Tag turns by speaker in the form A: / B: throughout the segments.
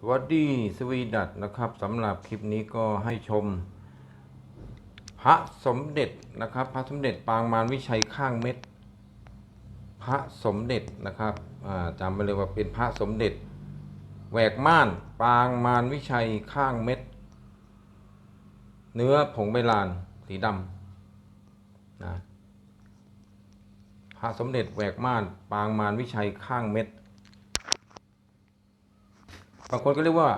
A: สวัสดีสวีดัตนะครับสำหรับคลิปนี้ก็ให้ชม พระสมเด็จนะครับ พระสมเด็จปางมารวิชัยข้างเม็ด พระสมเด็จนะครับอ่าจำไปเลยว่าเป็นพระสมเด็จแหวกม่านปางมารวิชัยข้างเม็ด เนื้อผงใบลานสีดำนะพระสมเด็จแหวกม่านปางมารวิชัยข้างเม็ด บางคนก็เรียกว่า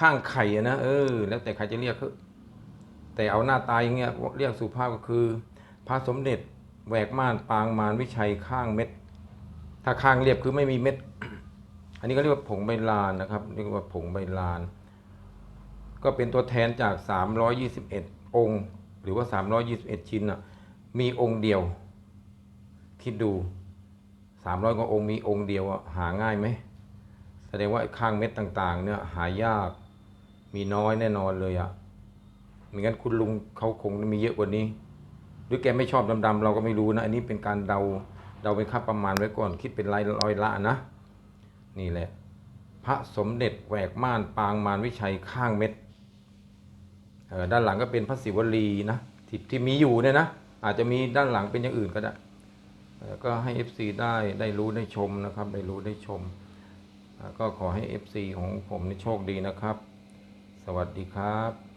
A: ข้างไข่นะเออ แล้วแต่ใครจะเรียกแต่เอาหน้าตายอย่างเงี้ยเรียกสุภาพก็คือ พระสมเด็จแหวกม่านปางมารวิชัยข้างเม็ด ถ้าข้างเรียบคือไม่มีเม็ด อันนี้ก็เรียกว่าผงใบลานนะครับ เรียกว่าผงใบลาน ก็เป็นตัวแทนจาก 321 องค์ หรือว่า 321 ชิ้นอะมีองค์เดียว คิดดู 300กว่าองค์มีองค์เดียวอะหาง่ายไหม ดงว่าข้างเม็ดต่างๆ เนี่ยหายากมีน้อยแน่นอนเลยอะ่ะไม่งั้นคุณลุงเขาคงมีเยอะกว่านี้ หรือแกไม่ชอบดำๆเราก็ไม่รู้นะ อันนี้เป็นการเดาเดาเป็นค่าประมาณไว้ก่อน คิดเป็นรายร้อยละนะ นี่แหละ พระสมเด็จแหวกม่านปางมารวิชัยข้างเม็ดเออด้านหลังก็เป็นพระศิวลีนะที่ที่มีอยู่เนี่ยนะ อาจจะมีด้านหลังเป็นอย่างอื่นก็ได้ก็ให้ FC ได้ได้รู้ได้ชมนะครับ ได้รู้ได้ชม ก็ขอให้ FC ของผมนี่โชคดีนะครับ สวัสดีครับ